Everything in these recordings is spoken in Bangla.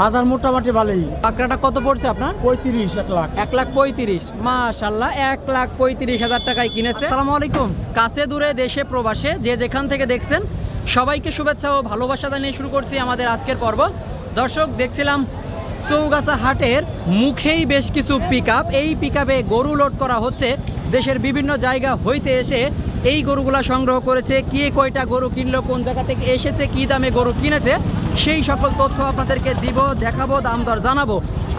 বাজার মোটামুটি ভালোই। পাকড়াটা কত পড়ছে আপনার? পঁয়ত্রিশ এক লাখ। এক লাখ পঁয়ত্রিশ। মাশাল্লাহ এক লাখ পঁয়ত্রিশ হাজার টাকায় কিনেছে। আসসালামু আলাইকুম। কাছে দূরে দেশে প্রবাসে যে যেখান থেকে দেখছেন সবাইকে শুভেচ্ছা ও ভালোবাসা জানিয়ে শুরু করছি আমাদের আজকের পর্ব। দর্শক দেখছিলাম চৌগাছা হাটের মুখেই বেশ কিছু পিক এই পিক গরু লোড করা হচ্ছে। দেশের বিভিন্ন জায়গা হইতে এসে এই গরুগুলা সংগ্রহ করেছে। কে কয়টা গরু কিনলো, কোন জায়গা থেকে এসেছে, কি দামে গরু কিনেছে, সেই সকল তথ্য আপনাদেরকে দিব, দেখাবো, দাম দর জানাব।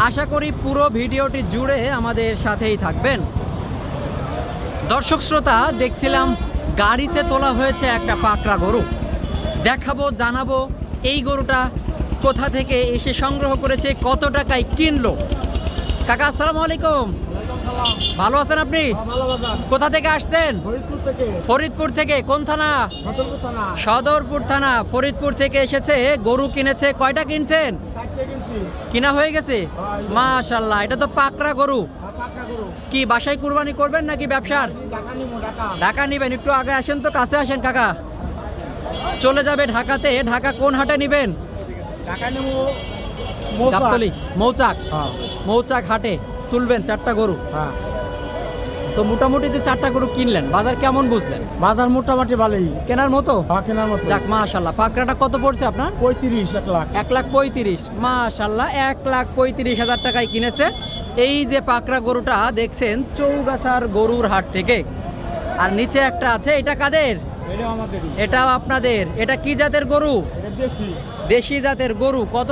আশা করি পুরো ভিডিওটি জুড়ে আমাদের সাথেই থাকবেন। দর্শক শ্রোতা, দেখছিলাম গাড়িতে তোলা হয়েছে একটা পাকড়া গরু। দেখাবো, জানাব, এই গরুটা কোথা থেকে এসে সংগ্রহ করেছে, কত টাকায় কিনলো। কাকা, আসসালামু আলাইকুম। ভালো আছেন আপনি? কোথা থেকে আসছেন? ফরিদপুর থেকে। কোন থানা? সদরপুর থানা। ফরিদপুর থেকে এসেছে গরু কিনেছে কয়টা কিনছেন? কিনা হয়ে গেছে? মাশাল্লাহ এটা তো পাকড়া গরু। কি বাসায় কুরবানি করবেন নাকি ব্যবসার? ঢাকা নিবেন একটু আগে আসেন তো কাছে আসেন কাকা। চলে যাবে ঢাকাতে ঢাকা কোন হাটে নিবেন? নিবো মৌচাক। হ্যাঁ। মৌচাক হাটে। তুলবেন চারটা গরু? হ্যাঁ। তো মোটামুটি যে চারটা গরু কিনলেন বাজার কেমন বুঝলেন? বাজার মোটামুটি ভালোই। কেনার মতো? হ্যাঁ কেনার মতো। যাক মাশাল্লাহ পাকড়াটা কত পড়ছে আপনার? পঁয়ত্রিশ এক লাখ। এক লাখ পঁয়ত্রিশ। মাশাল্লাহ এক লাখ পঁয়ত্রিশ হাজার টাকায় কিনেছে। এই যে পাকড়া গরুটা দেখছেন চৌগাছার গরুর হাট থেকে। আর নিচে একটা আছে এটা কাদের? এটাও আপনাদের। এটা কি জাতের গরু? এটা দেশি। দেশি জাতের গরু কত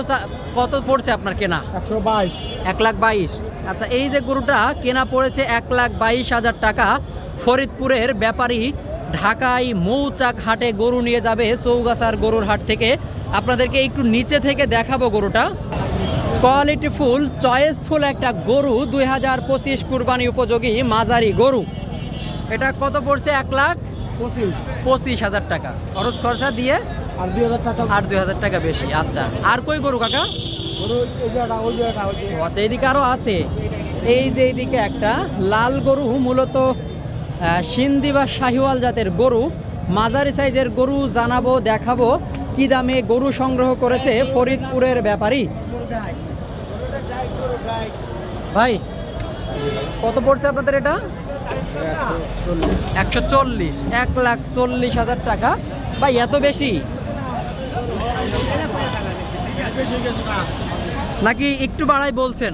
কত পড়ছে আপনার কেনা? একশো বাইশ। এক লাখ বাইশ। আচ্ছা এই যে গরুটা কেনা পড়েছে এক লাখ বাইশ হাজার টাকা ফরিদপুরের ব্যাপারী ঢাকায় মৌচাক হাটে গরু নিয়ে যাবে চৌগাছার গরুর হাট থেকে। আপনাদেরকে একটু নিচে থেকে দেখাবো গরুটা। কোয়ালিটি ফুল চয়েসফুল একটা গরু দুই হাজার পঁচিশ কুরবানি উপযোগী মাঝারি গরু। এটা কত পড়ছে? এক লাখ পঁচিশ। পঁচিশ হাজার টাকা। খরচ খরচা দিয়ে আর দুই হাজার টাকা বেশি আচ্ছা। আর কই গরু কাকা? আচ্ছা এইদিকে আরও আছে। এই যে এইদিকে একটা লাল গরু মূলত সিন্ধি বা শাহিওয়াল জাতের গরু। মাঝারি সাইজের গরু জানাব দেখাবো কি দামে গরু সংগ্রহ করেছে ফরিদপুরের ব্যাপারী। ভাই কত পড়ছে আপনাদের এটা? একশো চল্লিশ এক লাখ চল্লিশ হাজার টাকা। ভাই এত বেশি? নাকি একটু বাড়াই বলছেন?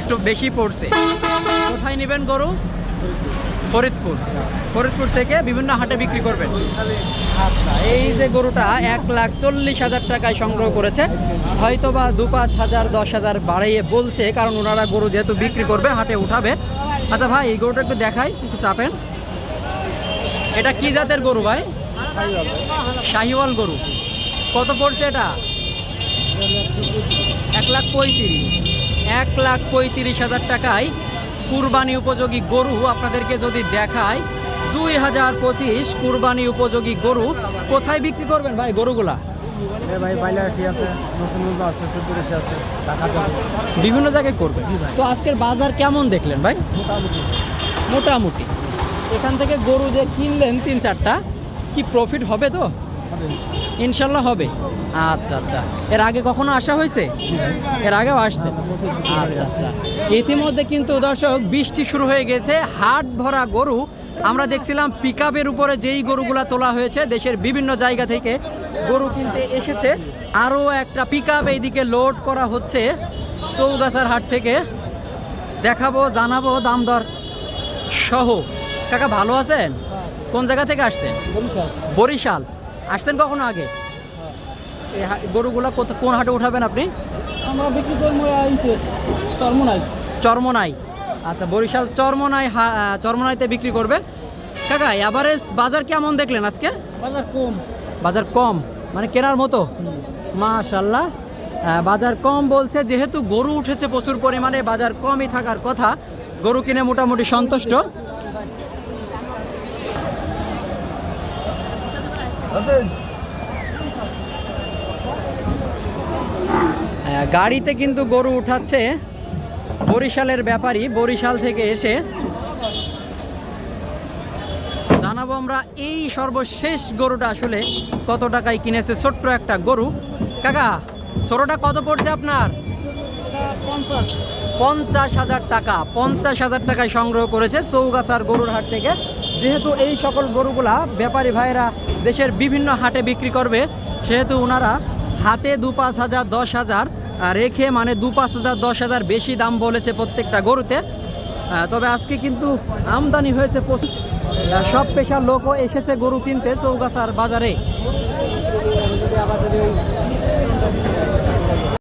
একটু বেশি পড়ছে। কোথায় নেবেন গরু? ফরিদপুর। ফরিদপুর থেকে বিভিন্ন হাটে বিক্রি করবেন। আচ্ছা এই যে গরুটা এক লাখ চল্লিশ হাজার টাকায় সংগ্রহ করেছে। হয়তো বা দু পাঁচ হাজার, দশ হাজার বাড়িয়ে বলছে, কারণ ওনারা গরু যেহেতু বিক্রি করবে, হাটে উঠাবে। আচ্ছা ভাই, এই গরুটা একটু দেখাই, একটু চাপেন। এটা কি জাতের গরু ভাই? শাহিওয়াল গরু। কত পড়ছে এটা? এক লাখ পঁয়ত্রিশ। এক লাখ পঁয়ত্রিশ হাজার টাকায় কুরবানি উপযোগী গরু আপনাদেরকে যদি দেখায় দুই হাজার পঁচিশ কুরবানি উপযোগী গরু কোথায় বিক্রি করবেন ভাই গরুগুলা? বিভিন্ন জায়গায় করবেন। তো আজকের বাজার কেমন দেখলেন ভাই? মোটামুটি। মোটামুটি। এখান থেকে গরু যে কিনলেন তিন চারটা কি প্রফিট হবে তো? ইনশাল্লাহ হবে। আচ্ছা আচ্ছা। এর আগে কখনো আসা হয়েছে? এর আগেও আসছে? আচ্ছা আচ্ছা। ইতিমধ্যে কিন্তু দর্শক বৃষ্টি শুরু হয়ে গেছে। হাট ভরা গরু। আমরা দেখছিলাম পিক উপরে যেই গরুগুলা তোলা হয়েছে দেশের বিভিন্ন জায়গা থেকে গরু কিনতে এসেছে। আরও একটা পিক আপ এইদিকে লোড করা হচ্ছে চৌগাছার হাট থেকে। দেখাবো জানাব দাম দর সহ। কাকা ভালো আছেন? কোন জায়গা থেকে আসছেন? বরিশাল। আসতেন কখনো আগে? এই গরুগুলা কোন হাটে উঠাবেন আপনি? আমরা বিক্রি চর্মনাই। চরমনাই। আচ্ছা বরিশাল চরমনাই চরমনাইতে বিক্রি করবে। কাকা এভারেজ বাজার কেমন দেখলেন আজকে? বাজার কম। বাজার কম। মানে কেনার মতো? মাশাল্লাহ বাজার কম বলছে যেহেতু গরু উঠেছে প্রচুর পরিমাণে বাজার কমই থাকার কথা। গরু কিনে মোটামুটি সন্তুষ্ট। গাড়িতে কিন্তু গরু উঠাচ্ছে। বরিশালের ব্যাপারী, বরিশাল থেকে এসে। জানাব আমরা, এই সর্বশেষ গরুটা আসলে কত টাকায় কিনেছে? ছোট্ট একটা গরু। কাকা, ছোটোটা কত পড়ছে আপনার? পঞ্চাশ হাজার টাকা। পঞ্চাশ হাজার টাকায় সংগ্রহ করেছে চৌগাছার গরুর হাট থেকে। যেহেতু এই সকল গরুগুলা ব্যাপারী ভাইরা দেশের বিভিন্ন হাটে বিক্রি করবে, সেহেতু ওনারা হাতে দু পাঁচ হাজার, দশ হাজার রেখে মানে দু পাঁচ হাজার, দশ হাজার বেশি দাম বলেছে প্রত্যেকটা গরুতে। তবে আজকে কিন্তু আমদানি হয়েছে সব পেশার লোকও এসেছে গরু কিনতে চৌগাছার বাজারে।